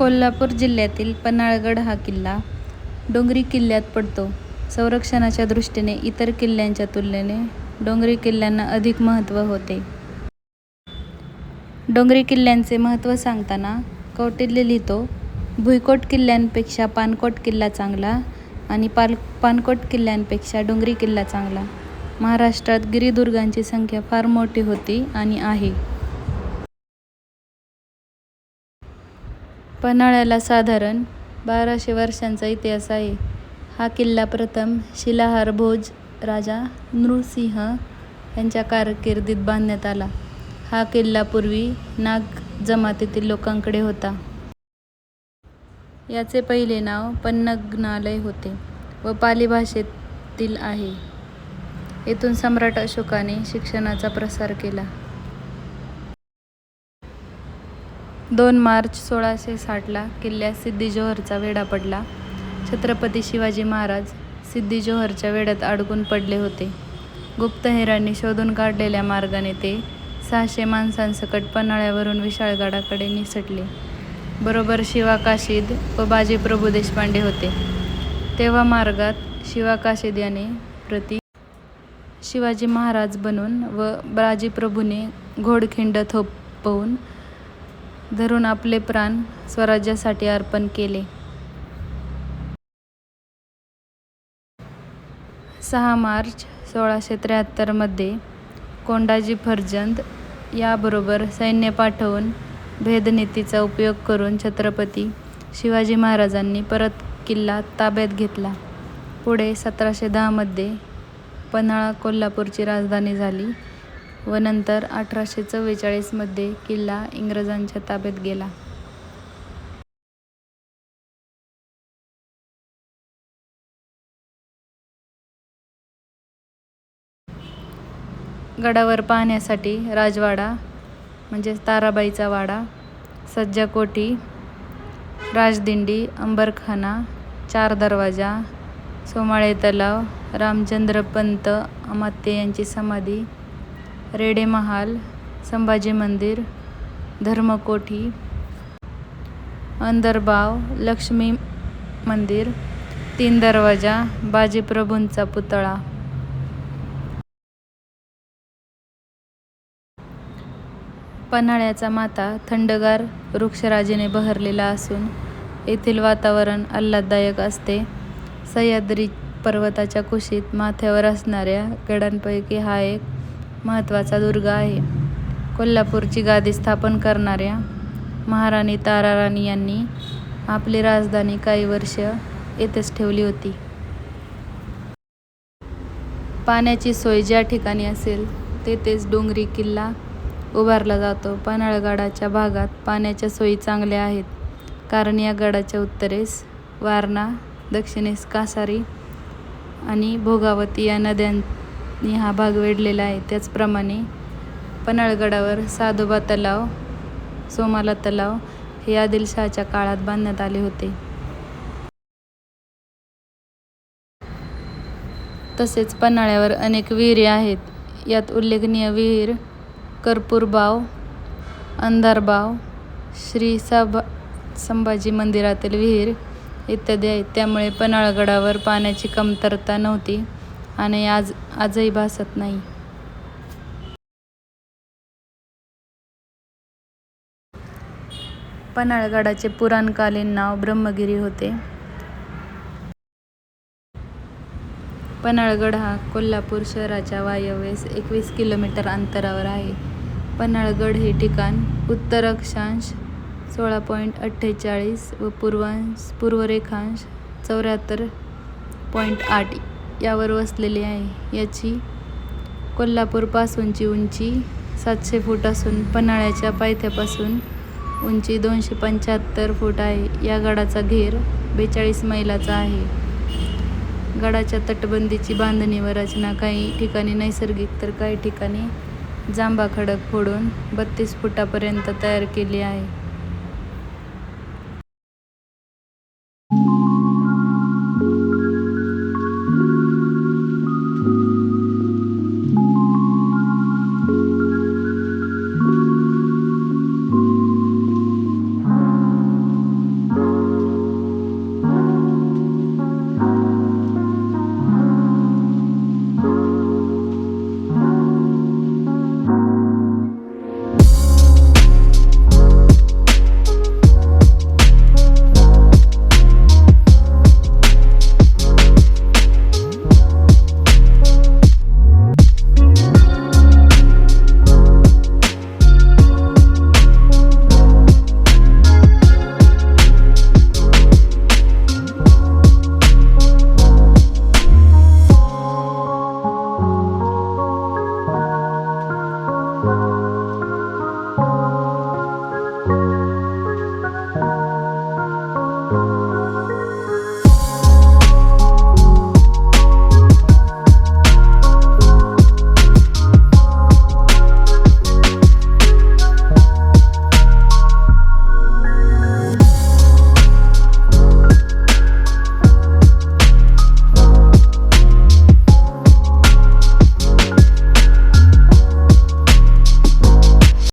कोल्हापूर जिल्ह्यातील पन्हाळगड हा किल्ला डोंगरी किल्ल्यात पडतो. संरक्षणाच्या दृष्टीने इतर किल्ल्यांच्या तुलनेने डोंगरी किल्ल्यांना अधिक महत्त्व होते. डोंगरी किल्ल्यांचे महत्त्व सांगताना कौटिल्य लिहितो, भुईकोट किल्ल्यांपेक्षा पाणकोट किल्ला चांगला आणि पाल पानकोट किल्ल्यांपेक्षा डोंगरी किल्ला चांगला. महाराष्ट्रात गिरिदुर्गांची संख्या फार मोठी होती आणि आहे. पन्हाळ्याला साधारण बाराशे वर्षांचा इतिहास आहे. हा किल्ला प्रथम शिलाहार भोज राजा नृसिंह यांच्या कारकिर्दीत बांधण्यात आला. हा किल्ला पूर्वी नाग जमातीतील लोकांकडे होता. याचे पहिले नाव पन्नग्नालय होते व पाली भाषेतील आहे. येथून सम्राट अशोकाने शिक्षणाचा प्रसार केला. दोन मार्च सोळाशे साठला किल्ल्यात सिद्धी जोहरचा वेढा पडला. छत्रपती शिवाजी महाराज सिद्धी जोहरच्या वेढ्यात अडकून पडले होते. गुप्तहेरांनी शोधून काढलेल्या मार्गाने ते सहाशे माणसांसकट पन्हाळ्यावरून विशाळगडाकडे निसटले. बरोबर शिवा काशीद व बाजी प्रभू देशपांडे होते. तेव्हा मार्गात शिवा काशीद याने प्रति. शिवाजी महाराज बनून व बाजीप्रभूने घोडखिंड थोपवून धरून आपले प्राण स्वराज्यासाठी अर्पण केले. सहा मार्च सोळाशे त्र्याहत्तरमध्ये कोंडाजी फर्जंद याबरोबर सैन्य पाठवून भेदनीतीचा उपयोग करून छत्रपती शिवाजी महाराजांनी परत किल्ला ताब्यात घेतला. पुढे सतराशे दहामध्ये पन्हाळा कोल्हापूरची राजधानी झाली व नंतर अठराशे चव्वेचाळीसमध्ये किल्ला इंग्रजांच्या ताब्यात गेला. गडावर पाहण्यासाठी राजवाडा म्हणजेच ताराबाईचा वाडा, सज्जा कोठी, राजदिंडी, अंबरखाना, चार दरवाजा, सोमाळे तलाव, रामचंद्रपंत अमात्य यांची समाधी, रेडे महाल, संभाजी मंदिर, धर्मकोठी, अंदरबाव, लक्ष्मी मंदिर, तीन दरवाजा, बाजीप्रभूंचा पुतळा. पन्हाळ्याचा माथा थंडगार वृक्षराजीने बहरलेला असून येथील वातावरण आल्हाददायक असते. सह्याद्री पर्वताच्या कुशीत माथ्यावर असणाऱ्या गडांपैकी हा एक महत्त्वाचा दुर्ग आहे. कोल्हापूरची गादी स्थापन करणाऱ्या महाराणी ताराराणी यांनी आपली राजधानी काही वर्ष येथेच ठेवली होती. पाण्याची सोय ज्या ठिकाणी असेल तेथेच डोंगरी किल्ला उभारला जातो. पन्हाळगडाच्या भागात पाण्याच्या सोयी चांगल्या आहेत कारण या गडाच्या उत्तरेस वारणा, दक्षिणेस कासारी आणि भोगावती या नद्यां नद्यांनी हा भाग वेढलेला आहे. त्याचप्रमाणे पन्हाळगडावर साधोबा तलाव, सोमाला तलाव हे आदिलशहाच्या काळात बांधण्यात आले होते. तसेच पन्हाळ्यावर अनेक विहिरी आहेत. यात उल्लेखनीय विहीर कर्पूरबाव, अंधारबाव, श्री संभाजी मंदिरातील विहीर इत्यादी आहेत. त्यामुळे पन्हाळगडावर पाण्याची कमतरता नव्हती आणि आज आजही भासत नाही. पन्हाळगडाचे पुराणकालीन नाव ब्रह्मगिरी होते. पन्हाळगड हा कोल्हापूर शहराच्या वायव्येस एकवीस किलोमीटर अंतरावर आहे. पन्हाळगड हे ठिकाण उत्तर अक्षांश सोळा पॉईंट अठ्ठेचाळीस व पूर्वांश पूर्वरेखांश चौऱ्याहत्तर पॉईंट आठ यावर वसलेली आहे. याची कोल्हापूरपासूनची उंची सातशे फूट असून पन्हाळ्याच्या पायथ्यापासून उंची दोनशे पंच्याहत्तर फूट आहे. या गडाचा घेर बेचाळीस मैलाचा आहे. गडाच्या तटबंदीची बांधणी व रचना काही ठिकाणी नैसर्गिक तर काही ठिकाणी जांबा खडक फोडून बत्तीस फुटापर्यंत तयार केली आहे.